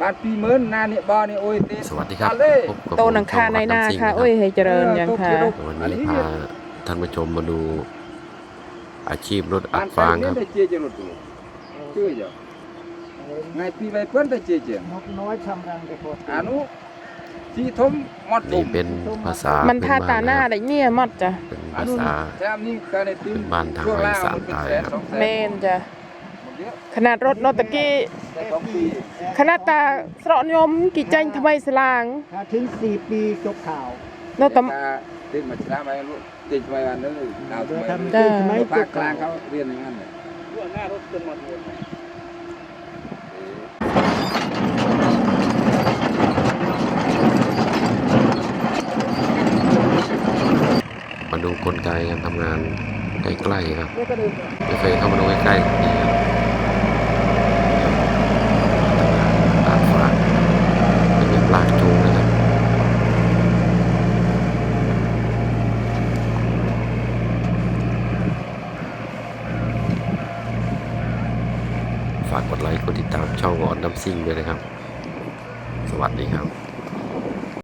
บ้านปีเมินนาเนี่ยบ่อนี่โอ้ยเต้สวัสดีครับเอาเลยพบกับโตหนังคาในนาค่ะโอ้ยให้เจริญยังค่ะวันนี้พาท่านผู้ชมมาดูอาชีพรถอับ้าดนฟางครับได้เจี๊ยจะรถตัวชื่อจ้ะไงปีไปเพิ่นได้เจี๊ยจ้ะนกน้อยทำรังแต่พออานุจีทมมอดนี่เป็นภาษามันเป็ทาตาหน้าบ้ะได้เนี่ยมดจ้ะเป็นอาภานุษาแถมนี้ก็ได้ตื้เป็นบ้านทางช่วงล่างภาคอีสานมันเป็นใต้แสนครับสองแสนเมนจ้ะหมดเยอะ ขนาดรถรถตะกี้ได้สองปีขนาดตาสระยมกี่จังทำไมสลางถ้าถึง4ปีจบข่าวโนตะถ้าติดมาชนะไปลูกติดไปวันนั้นเลยดาวเดี๋ยวทำไมทำจ้ะที่สมัยจภาคบกลาข่างวเขาเรียนอย่างนั้นเลยมาดูกลไกการทำงานใกล้ๆครับไม่เคยเข้ามาดูใกล้ๆนี่ครับอัดฟางเป็นแบบลากจูงนะครับ ฝากกดไลค์กดติดตามช่องออนน้ำซิ่งด้วยนะครับ สวัสดีครับ